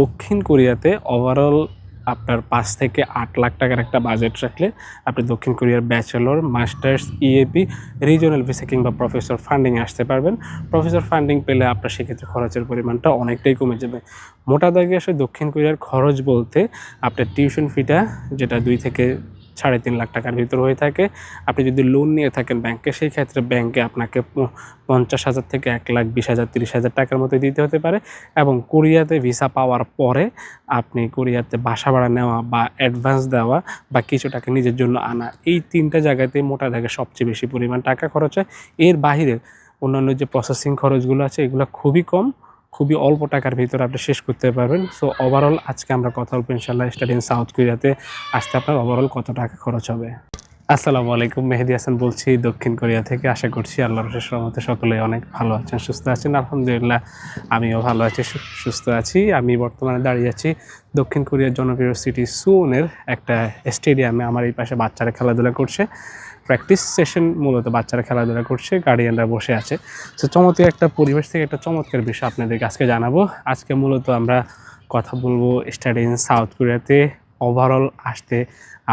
দক্ষিণ কোরিয়াতে ওভারঅল আপনার পাঁচ থেকে আট লাখ টাকার একটা বাজেট রাখলে আপনি দক্ষিণ কোরিয়ার bachelor masters EAP regional visa কিংবা প্রফেসর ফান্ডিং আসতে পারবেন। প্রফেসর ফান্ডিং পেলে আপনার সেক্ষেত্রে খরচের পরিমাণটা অনেকটাই কমে যাবে। মোটা দাগে আসলে দক্ষিণ কোরিয়ার খরচ বলতে আপনার টিউশন ফিটা যেটা দুই থেকে সাড়ে তিন লাখ টাকার ভিতর হয়ে থাকে। আপনি যদি লোন নিয়ে থাকেন ব্যাংকে সেই ক্ষেত্রে ব্যাংকে আপনাকে পঞ্চাশ হাজার থেকে এক লাখ, বিশ হাজার, তিরিশ হাজার টাকার মতো দিতে হতে পারে এবং কোরিয়াতে ভিসা পাওয়ার পরে আপনি কোরিয়াতে বাসা ভাড়া নেওয়া বা অ্যাডভান্স দেওয়া বা কিছু টাকা নিজের জন্য আনা, এই তিনটা জায়গাতে মোটা দাগে সবচেয়ে বেশি পরিমাণ টাকা খরচ হয়। এর বাইরে অন্যান্য যে প্রসেসিং খরচগুলো আছে, এগুলো খুবই কম। খুবই অল্প টাকার ভিতরে আপনি শেষ করতে পারবেন। সো ওভারঅল আজকে আমরা কথা বলব ইনশাল্লাহ স্টাডিং সাউথ কোরিয়াতে আসতে আপনার ওভারঅল কত টাকা খরচ হবে? আসসালামু আলাইকুম, মেহেদি হাসান বলছি দক্ষিণ কোরিয়া থেকে। আশা করছি আল্লাহ শেষ রহমতে সকলে অনেক ভালো আছেন, সুস্থ আছেন। আলহামদুলিল্লাহ, আমিও ভালো আছি সুস্থ আছি। আমি বর্তমানে দাঁড়িয়ে আছি দক্ষিণ কোরিয়ার জনপ্রিয় সিটি সুনের একটা স্টেডিয়ামে। আমার এই পাশে বাচ্চারা খেলাধুলা করছে। প্র্যাকটিস সেশন মূলত বাচ্চারা খেলাধুলা করছে, গার্ডিয়ানরা বসে আছে। তো চমৎকার একটা পরিবেশ থেকে একটা চমৎকার বিষয় আপনাদেরকে আজকে জানাব। আজকে মূলত আমরা কথা বলব স্টাডি সাউথ কোরিয়াতে ওভারঅল আসতে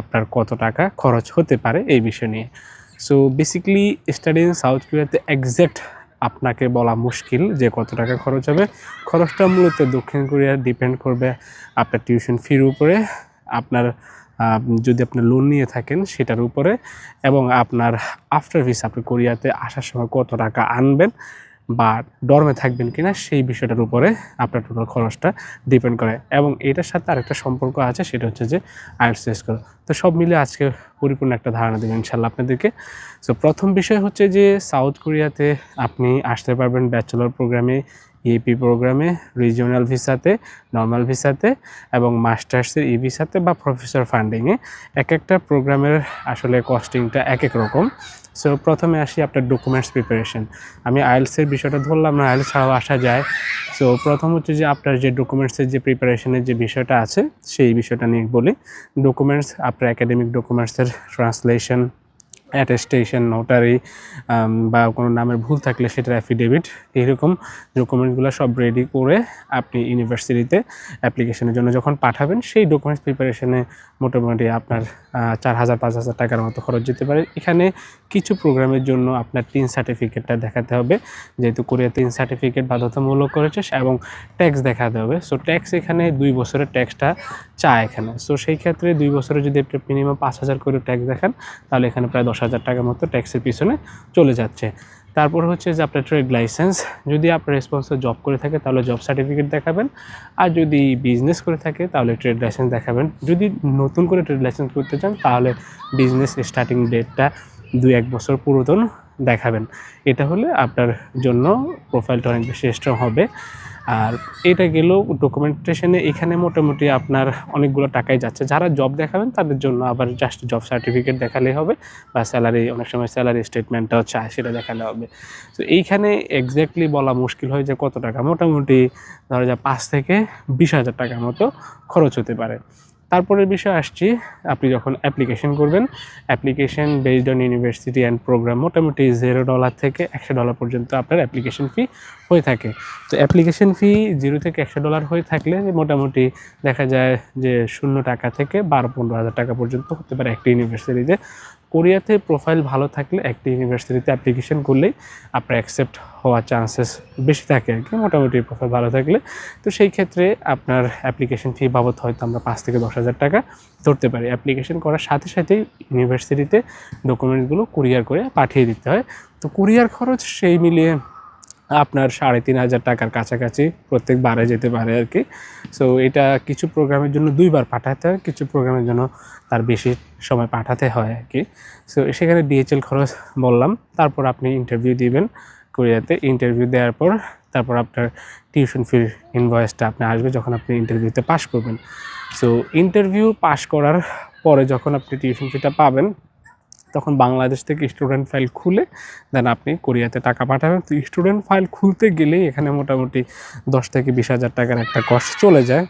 আপনার কত টাকা খরচ হতে পারে এই বিষয় নিয়ে। So basically study in south কোরিয়াতে একজ্যাক্ট আপনাকে বলা মুশকিল যে কত টাকা খরচ হবে। খরচটা মূলত দক্ষিণ কোরিয়া ডিপেন্ড করবে আপনার টিউশন ফির উপরে, আপনার যদি আপনি লোন নিয়ে থাকেন সেটার উপরে, এবং আপনার আফটার ভিসা আপনি কোরিয়াতে আসার সময় কত টাকা আনবেন বা ডরমে থাকবেন কিনা সেই বিষয়টার উপরে আপনার টোটাল খরচটা ডিপেন্ড করে। এবং এটার সাথে আরেকটা সম্পর্ক আছে, সেটা হচ্ছে যে আইএলস টেস্ট করা। তো সব মিলে আজকে পরিপূর্ণ একটা ধারণা দেবেন ইনশাল্লাহ আপনাদেরকে। সো প্রথম বিষয় হচ্ছে যে সাউথ কোরিয়াতে আপনি আসতে পারবেন ব্যাচেলর প্রোগ্রামে ইএপি প্রোগ্রামে রিজিওনাল ভিসাতে নর্মাল ভিসাতে এবং মাস্টার্সের ই ভিসাতে বা প্রফেসর ফান্ডিংয়ে এক একটা প্রোগ্রামের আসলে কস্টিংটা এক এক রকম। সো প্রথমে আসি আপনার ডকুমেন্টস প্রিপারেশন আমি আইএলসের বিষয়টা ধরলাম, না আইএলস ছাড়াও আসা যায়। সো প্রথম হচ্ছে যে আপনার যে ডকুমেন্টসের যে প্রিপারেশনের যে বিষয়টা আছে, সেই বিষয়টা নিয়ে বলি। ডকুমেন্টস আপনার একাডেমিক ডকুমেন্টসের ট্রান্সলেশন অ্যাটেস্টেশন নোটারি বা কোনো নামের ভুল থাকলে সেটার অ্যাফিডেভিট এইরকম ডকুমেন্টসগুলো সব রেডি করে আপনি ইউনিভার্সিটিতে অ্যাপ্লিকেশনের জন্য যখন পাঠাবেন, সেই ডকুমেন্টস প্রিপারেশনে মোটামুটি আপনার চার হাজার, পাঁচ হাজার টাকার মতো খরচ যেতে পারে। এখানে কিছু প্রোগ্রামের জন্য আপনার তিন সার্টিফিকেটটা দেখাতে হবে। যেহেতু কোরিয়া তিন সার্টিফিকেট বাধ্যতামূলক করেছে এবং ট্যাক্স দেখাতে হবে। সো ট্যাক্স এখানে দুই বছরের ট্যাক্সটা চায় এখানে। সো সেই ক্ষেত্রে দুই বছরে যদি আপনি মিনিমাম পাঁচ হাজার করে ট্যাক্স দেখান, তাহলে এখানে প্রায় দশ হাজার টাকার মতো ট্যাক্সের পিছনে চলে যাচ্ছে। তারপর হচ্ছে যে আপনার ট্রেড লাইসেন্স যদি আপনার রেসপন্সর জব করে থাকে, তাহলে জব সার্টিফিকেট দেখাবেন। আর যদি বিজনেস করে থাকে, তাহলে ট্রেড লাইসেন্স দেখাবেন। যদি নতুন করে ট্রেড লাইসেন্স করতে চান, তাহলে বিজনেস স্টার্টিং ডেটটা দুই এক বছর পুরাতন দেখাবেন। এটা হলে আপনার জন্য প্রোফাইলটা অনেক বেশি স্ট্রং হবে। আর এটা গেল ডকুমেন্টেশনে এখানে মোটামুটি আপনার অনেকগুলো টাকাই যাচ্ছে। যারা জব দেখাবেন, তাদের জন্য আবার জাস্ট জব সার্টিফিকেট দেখালেই হবে বা স্যালারি অনেক সময় স্যালারি স্টেটমেন্টটাও চায়, সেটা দেখালে হবে। তো এইখানে এক্স্যাক্টলি বলা মুশকিল হয় যে কত টাকা? মোটামুটি ধরো যা পাঁচ থেকে বিশ হাজার টাকার মতো খরচ হতে পারে। তারপরের বিষয় আসছি, আপনি যখন অ্যাপ্লিকেশন করবেন application based on university and program মোটামুটি জিরো ডলার থেকে একশো ডলার পর্যন্ত আপনার অ্যাপ্লিকেশন ফি হয়ে থাকে। তো অ্যাপ্লিকেশন ফি জিরো থেকে একশো ডলার হয়ে থাকলে মোটামুটি দেখা যায় যে শূন্য টাকা থেকে বারো পনেরো হাজার টাকা পর্যন্ত হতে পারে একটা ইউনিভার্সিটিতে কোরিয়াতে প্রোফাইল ভালো থাকলে একটি ইউনিভার্সিটিতে অ্যাপ্লিকেশন করলেই আপনার অ্যাকসেপ্ট হওয়ার চান্সেস বেশি থাকে আর কি, মোটামুটি প্রোফাইল ভালো থাকলে। তো সেই ক্ষেত্রে আপনার অ্যাপ্লিকেশন ফি বাবদ হয়তো আমরা পাঁচ থেকে দশ হাজার টাকা ধরতে পারি। অ্যাপ্লিকেশন করার সাথে সাথেই ইউনিভার্সিটিতে ডকুমেন্টসগুলো কুরিয়ার করে পাঠিয়ে দিতে হয়। তো কুরিয়ার খরচ সেই মিলিয়ে আপনার সাড়ে তিন হাজার টাকার কাছাকাছি প্রত্যেক বারে যেতে পারে আর কি। সো এটা কিছু প্রোগ্রামের জন্য দুইবার পাঠাতে হয়, কিছু প্রোগ্রামের জন্য তার বেশি সময় পাঠাতে হয় আর কি। সো সেখানে ডিএচএল খরচ বললাম, তারপর আপনি ইন্টারভিউ দিবেন কোরিয়াতে। ইন্টারভিউ দেওয়ার পর তারপর আপনার টিউশন ফির ইনভয়েসটা আপনি আসবে যখন আপনি ইন্টারভিউতে পাস করবেন। সো ইন্টারভিউ পাস করার পরে যখন আপনি টিউশন ফিটা পাবেন তখন বাংলাদেশ থেকে স্টুডেন্ট ফাইল খুলে দেন আপনি কোরিয়াতে টাকা পাঠাবেন। তো স্টুডেন্ট ফাইল খুলতে গেলেই এখানে মোটামুটি দশ থেকে বিশ হাজার টাকার একটা কস্ট চলে যায়।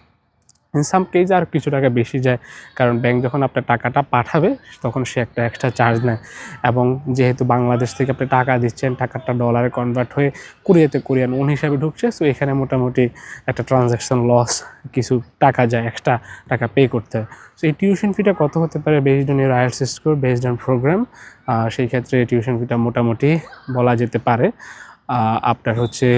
ইন সাম কেজ আর কিছু টাকা বেশি যায়। কারণ ব্যাংক যখন আপনার টাকাটা পাঠাবে, তখন সে একটা এক্সট্রা চার্জ নেয়। এবং যেহেতু বাংলাদেশ থেকে আপনি টাকা দিচ্ছেন, টাকাটা ডলারে কনভার্ট হয়ে কুরিয়াতে কোরিয়ান ওন হিসাবে ঢুকছে সো এখানে মোটামুটি একটা ট্রানজ্যাকশন লস কিছু টাকা যায় এক্সট্রা টাকা পে করতে হয়। সো এই টিউশন ফিটা কত হতে পারে based on your IELTS score based on program সেই ক্ষেত্রে টিউশন ফিটা মোটামুটি বলা যেতে পারে। আপনার হচ্ছে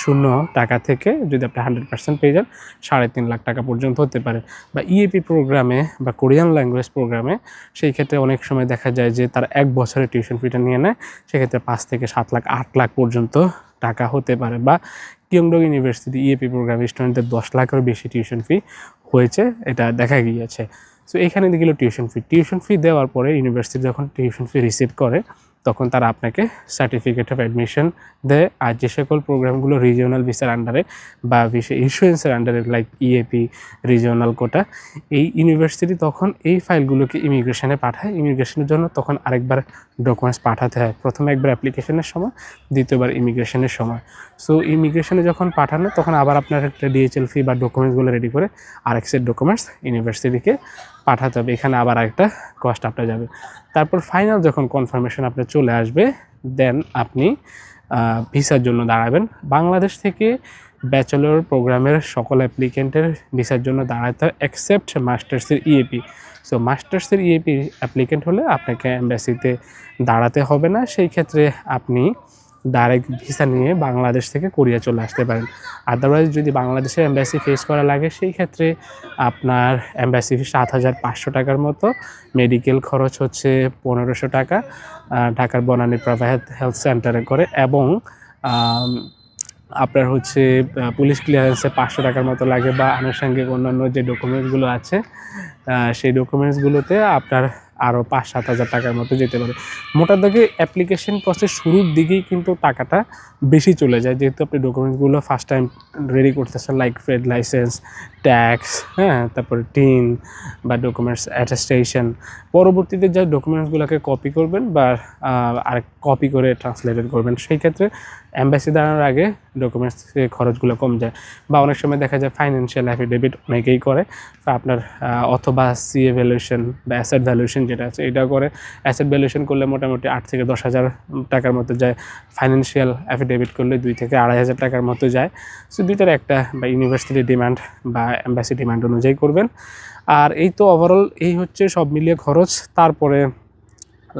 শূন্য টাকা থেকে যদি আপনি হান্ড্রেড পার্সেন্ট পেয়ে যান, সাড়ে তিন লাখ টাকা পর্যন্ত হতে পারে। বা ইএপি প্রোগ্রামে বা কোরিয়ান ল্যাঙ্গুয়েজ প্রোগ্রামে সেই ক্ষেত্রে অনেক সময় দেখা যায় যে তার এক বছরের টিউশন ফিটা নিয়ে নেয়, সেক্ষেত্রে পাঁচ থেকে সাত লাখ, আট লাখ পর্যন্ত টাকা হতে পারে। বা কিয়ংডং ইউনিভার্সিটি ইএপি প্রোগ্রাম স্টুডেন্টদের দশ লাখেরও বেশি টিউশন ফি হয়েছে, এটা দেখা গিয়েছে। সো এখানে গেল টিউশন ফি টিউশন ফি দেওয়ার পরে ইউনিভার্সিটি যখন টিউশন ফি রিসিভ করে তখন তারা আপনাকে সার্টিফিকেট অফ অ্যাডমিশন দেয়। আর যে সকল প্রোগ্রামগুলো রিজিওনাল ভিসার আন্ডারে বা ভিসা ইন্স্যুরেন্সের আন্ডারে লাইক ইএপি রিজিওনাল কোটা এই ইউনিভার্সিটি তখন এই ফাইলগুলোকে ইমিগ্রেশনে পাঠায়। ইমিগ্রেশনের জন্য তখন আরেকবার ডকুমেন্টস পাঠাতে হয়। প্রথমে একবার অ্যাপ্লিকেশনের সময়, দ্বিতীয়বার ইমিগ্রেশনের সময়। সো ইমিগ্রেশনে যখন পাঠানো, তখন আবার আপনার একটা ডিএচএল ফি বা ডকুমেন্টসগুলো রেডি করে আরেক সেট ডকুমেন্টস ইউনিভার্সিটিকে পাঠাতে হবে এখানে আবার একটা কস্ট আপনার যাবে। তারপর ফাইনাল যখন কনফার্মেশন আপনার চলে আসবে দেন আপনি ভিসার জন্য দাঁড়াবেন। বাংলাদেশ থেকে ব্যাচেলর প্রোগ্রামের সকল অ্যাপ্লিকেন্টের ভিসার জন্য দাঁড়াতে হয় অ্যাকসেপ্ট মাস্টার্সের ইএপি সো মাস্টার্সের ইএপি অ্যাপ্লিকেন্ট হলে আপনাকে অ্যাম্বাসিতে দাঁড়াতে হবে না। সেই ক্ষেত্রে আপনি ডাইরেক্ট ভিসা নিয়ে বাংলাদেশ থেকে কোরিয়া চলে আসতে পারেন। আদারওয়াইজ যদি বাংলাদেশের অ্যাম্বাসি ফেস করা লাগে, সেই ক্ষেত্রে আপনার অ্যাম্বাসি ফি সাত হাজার পাঁচশো টাকার মতো। মেডিকেল খরচ হচ্ছে পনেরোশো টাকা ঢাকার বনানী প্রাইভেট হেলথ সেন্টারে করে এবং আপনার হচ্ছে পুলিশ ক্লিয়ারেন্সে পাঁচশো টাকার মতো লাগে বা আনুষঙ্গিক অন্যান্য যে ডকুমেন্টসগুলো আছে সেই ডকুমেন্টসগুলোতে আপনার আরও পাঁচ সাত হাজার টাকার মতো যেতে পারে। মোটা দাগে অ্যাপ্লিকেশন প্রসেস শুরুর দিকেই কিন্তু টাকাটা বেশি চলে যায়। যেহেতু আপনি ডকুমেন্টসগুলো ফার্স্ট টাইম রেডি করতেছেন লাইক ট্রেড লাইসেন্স ট্যাক্স হ্যাঁ তারপরে টিন বা ডকুমেন্টস অ্যাটেস্টেশন পরবর্তীতে যা ডকুমেন্টসগুলোকে কপি করবেন বা আর কপি করে ট্রান্সলেটেড করবেন, সেই ক্ষেত্রে অ্যাম্বাসি দাঁড়ানোর আগে ডকুমেন্টস খরচগুলো কম যায়। বা অনেক সময় দেখা যায় ফাইন্যান্সিয়াল অ্যাফিডেভিট অনেকেই করে। আপনার অথবা সি এ ভ্যালুয়েশন বা অ্যাসেট ভ্যালুয়েশন যেটা আছে, এটা করে অ্যাসেট ভ্যালুয়েশন করলে মোটামুটি আট থেকে দশ হাজার টাকার মতো যায়। ফাইন্যান্সিয়াল অ্যাফিডেভিট করলে দুই থেকে আড়াই হাজার টাকার মতো যায়। সো দুইটার একটা বা ইউনিভার্সিটির ডিমান্ড বা অ্যাম্বাসি ডিমান্ড অনুযায়ী করবেন। আর এই তো ওভারঅল এই হচ্ছে সব মিলিয়ে খরচ। তারপরে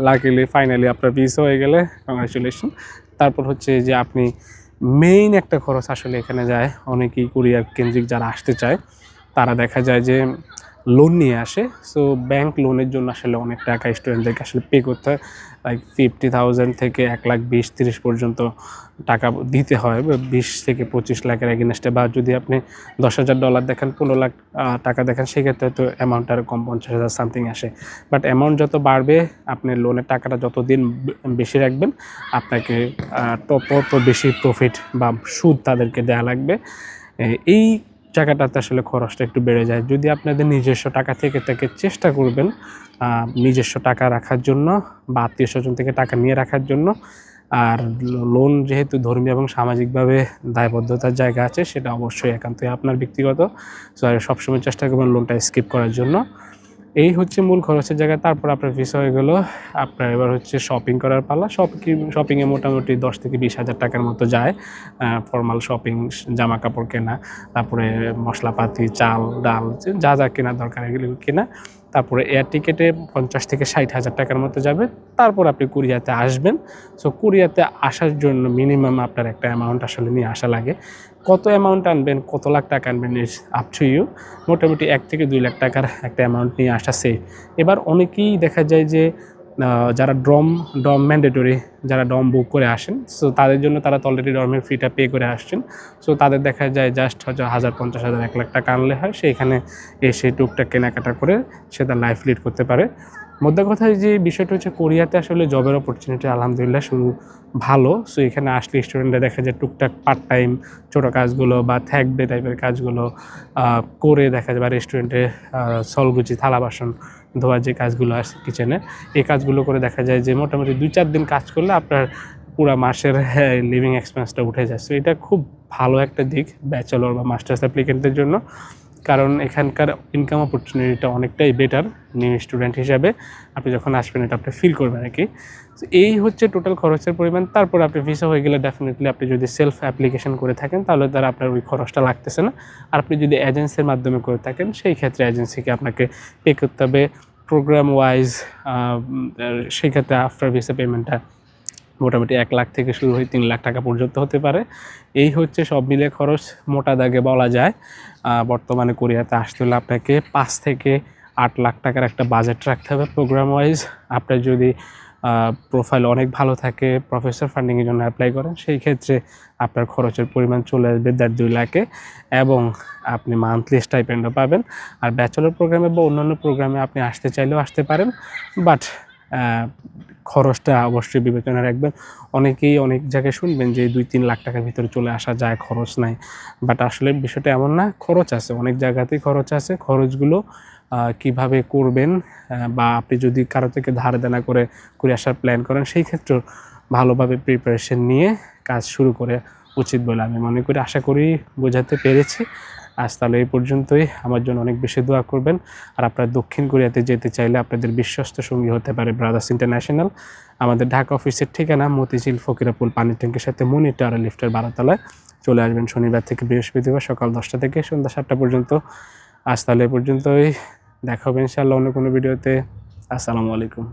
লাকিলি ফাইনালি আপনার ভিসা হয়ে গেলে কংগ্রাচুলেশন তারপর হচ্ছে যে আপনি মেইন একটা খরচ আসলে এখানে যায়। অনেকেই কুরিয়ার কেন্দ্রিক যারা আসতে চায়, তারা দেখা যায় যে লোন নিয়ে আসে। সো ব্যাংক লোনের জন্য আসলে অনেক টাকা স্টুডেন্টদেরকে আসলে পে করতে হয়। লাইক ফিফটি থাউজেন্ড থেকে এক লাখ বিশ তিরিশ পর্যন্ত টাকা দিতে হয়। বিশ থেকে পঁচিশ লাখের এগেনস্টে বা যদি আপনি দশ হাজার ডলার দেখেন, পনেরো লাখ টাকা দেখেন, সেক্ষেত্রে তো অ্যামাউন্ট আরও কম, পঞ্চাশ হাজার সামথিং আসে। বাট অ্যামাউন্ট যত বাড়বে, আপনি লোনের টাকাটা যত দিন বেশি রাখবেন, আপনাকে তত বেশি প্রফিট বা সুদ তাদেরকে দেওয়া লাগবে। এই জায়গাটাতে আসলে খরচটা একটু বেড়ে যায়। যদি আপনাদের নিজস্ব টাকা থেকে থেকে চেষ্টা করবেন নিজস্ব টাকা রাখার জন্য বা আত্মীয় স্বজন থেকে টাকা নিয়ে রাখার জন্য, আর লোন যেহেতু ধর্মীয় এবং সামাজিকভাবে দায়বদ্ধতার জায়গা আছে, সেটা অবশ্যই একান্তই আপনার ব্যক্তিগত। সবসময় চেষ্টা করবেন লোনটা স্কিপ করার জন্য। এই হচ্ছে মূল খরচের জায়গায় তারপর আপনার ভিসা হয়ে গেলো। আপনার এবার হচ্ছে শপিং করার পালা। শপিং শপিংয়ে মোটামুটি দশ থেকে বিশ হাজার টাকার মতো যায়। ফর্মাল শপিং জামা কাপড় কেনা, তারপরে মশলাপাতি, চাল, ডাল, যা যা কেনা দরকার এগুলো কেনা। তারপরে এয়ার টিকেটে পঞ্চাশ থেকে ষাট হাজার টাকার মতো যাবে। তারপর আপনি কুরিয়াতে আসবেন। সো কুরিয়াতে আসার জন্য মিনিমাম আপনার একটা অ্যামাউন্ট আসলে নিয়ে আসা লাগে। কত অ্যামাউন্ট আনবেন, কত লাখ টাকা আনবেন ইস আপ টু ইউ মোটামুটি এক থেকে দুই লাখ টাকার একটা অ্যামাউন্ট নিয়ে আসা সেফ এবার অনেকেই দেখা যায় যে যারা ড্রম ডম ম্যান্ডেটরি যারা ডম বুক করে আসেন সো তাদের জন্য তারা তো অলরেডি ডর্মের ফিটা পে করে আসছেন। সো তাদের দেখা যায় জাস্ট হয়তো হাজার, পঞ্চাশ হাজার, এক লাখ টাকা আনলে হয় সেইখানে এসে টুকটাক কেনাকাটা করে সে তার লাইফ লিড করতে পারে। মোদ্দা কথা যে বিষয়টা হচ্ছে কোরিয়াতে আসলে জবের অপরচুনিটি আলহামদুলিল্লাহ শুরু ভালো। সো এখানে আসলে স্টুডেন্টরা দেখা যায় টুকটাক পার্ট টাইম ছোটো কাজগুলো বা থাকবে টাইপের কাজগুলো করে দেখা যায় বা রেস্টুরেন্টে সলগুচি থালা বাসন ধোয়ার যে কাজগুলো আছে কিচেনে এই কাজগুলো করে দেখা যায় যে মোটামুটি দুই চার দিন কাজ করলে আপনার পুরো মাসের লিভিং এক্সপেন্সটা উঠে যায়। সো এটা খুব ভালো একটা দিক ব্যাচেলর বা মাস্টার্স অ্যাপ্লিকেন্টদের জন্য। কারণ এখানকার ইনকাম অপরচুনিটিটা অনেকটাই বেটার নিউ স্টুডেন্ট হিসাবে। আপনি যখন আসবেন, এটা আপনি ফিল করবেন আর কি। তো এই হচ্ছে টোটাল খরচের পরিমাণ। তারপর আপনি ভিসা হয়ে গেলে ডেফিনেটলি আপনি যদি সেলফ অ্যাপ্লিকেশন করে থাকেন, তাহলে তারা আপনার ওই খরচটা লাগতেছে না। আর আপনি যদি এজেন্সির মাধ্যমে করে থাকেন, সেই ক্ষেত্রে এজেন্সিকে আপনাকে পে করতে হবে। প্রোগ্রাম ওয়াইজ সেই ক্ষেত্রে আফটার ভিসা পেমেন্টটা মোটামুটি এক লাখ থেকে শুরু হয়ে তিন লাখ টাকা পর্যন্ত হতে পারে। এই হচ্ছে সব মিলে খরচ মোটা দাগে বলা যায়। বর্তমানে কোরিয়াতে আসতে হলে আপনাকে পাঁচ থেকে আট লাখ টাকার একটা বাজেট রাখতে হবে প্রোগ্রাম ওয়াইজ আপনার যদি প্রোফাইল অনেক ভালো থাকে প্রফেসর ফান্ডিংয়ের জন্য অ্যাপ্লাই করেন, সেই ক্ষেত্রে আপনার খরচের পরিমাণ চলে আসবে দেড় দুই লাখে এবং আপনি মান্থলি স্টাইপেন্ডও পাবেন। আর ব্যাচেলর প্রোগ্রামে বা অন্যান্য প্রোগ্রামে আপনি আসতে চাইলেও আসতে পারেন। বাট খরচটা অবশ্যই বিবেচনা রাখবেন। অনেকেই অনেক জায়গায় শুনবেন যে দুই তিন লাখ টাকার ভিতরে চলে আসা যায়, খরচ নাই। বাট আসলে বিষয়টা এমন না, খরচ আছে। অনেক জায়গাতেই খরচ আছে। খরচগুলো কীভাবে করবেন বা আপনি যদি কারও থেকে ধার দেনা করে করে আসার প্ল্যান করেন, সেই ক্ষেত্রেও ভালোভাবে প্রিপারেশন নিয়ে কাজ শুরু করে উচিত বলে আমি মনে করি। আশা করি বোঝাতে পেরেছি। আজ তাহলে এই পর্যন্তই। আমার জন্য অনেক বেশি দোয়া করবেন। আর আপনারা দক্ষিণ কোরিয়াতে যেতে চাইলে আপনাদের বিশ্বস্ত সঙ্গী হতে পারে ব্রাদার্স ইন্টারন্যাশনাল আমাদের ঢাকা অফিসের ঠিকানা মতিঝিল ফকিরাপুল পানির ট্যাঙ্কের সাথে মনি টাওয়ার লিফটের বারাতলায় চলে আসবেন শনিবার থেকে বৃহস্পতিবার সকাল দশটা থেকে সন্ধ্যা সাতটা পর্যন্ত। আজ তাহলে এই পর্যন্তই। দেখা হবে ইনশাআল্লাহ অন্য কোনো ভিডিওতে। আসসালামু আলাইকুম।